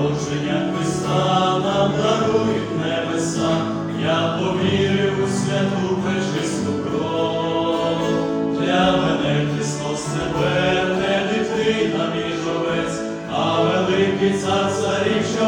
народження Христа нам дарують небеса, я повірив у святу пречисту кров. Для мене Христос тебе, не дитина між овець, а великий цар царів, що